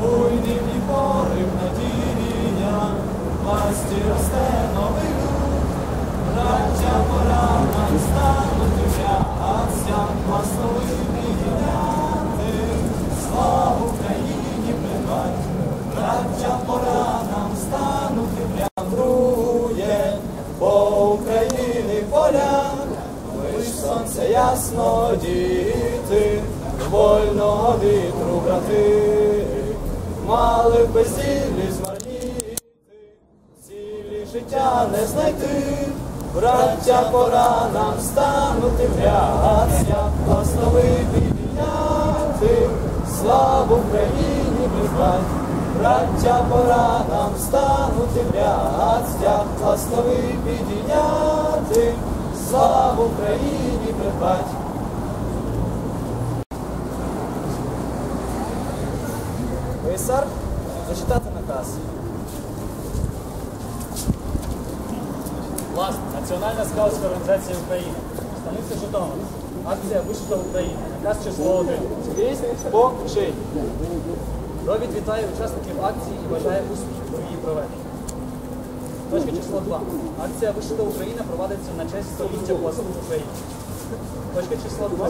буйний і порив надія, росте новий браття пора нам станути врятся, власновий підняти, славу Україні придбать, браття пора нам станути врятрує, бо України поля, лиш сонце ясно діти, вольного вітру брати, мали б безділі змарніти, цілі життя не знайти, браття пора нам станути вряться, основи підняти, славу Україні придбать. Браття пора нам станути вряться, основи підняти, славу Україні придбать. Комісар, зачитати наказ. Власне, Національна скаутська організація України. Станиця Житомир. Акція вишита в Україні. Наказ число 1. Скрізь по шиї. Ровід вітає учасників акції і бажає успіхів у її проведенні. Точка число 2. Акція Вишита Україна проводиться на честь століття послуг в Україні. Точка число 2.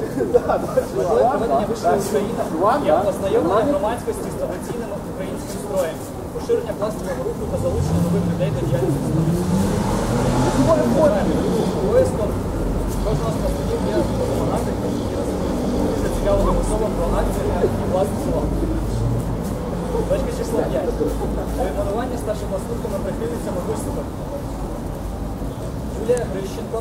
Метою проведення Вишита Україна є ознайомлення громадськості з традиційним українським строєм, поширення пластового руху та залучення нових людей до діяльності. Обов'язком кожного з представників є допомагати і зацікавленим особам про акцію і власне слова. Точка число 5. Перейменування старшокласниками прихильницями виступом. Юлія Грищенко,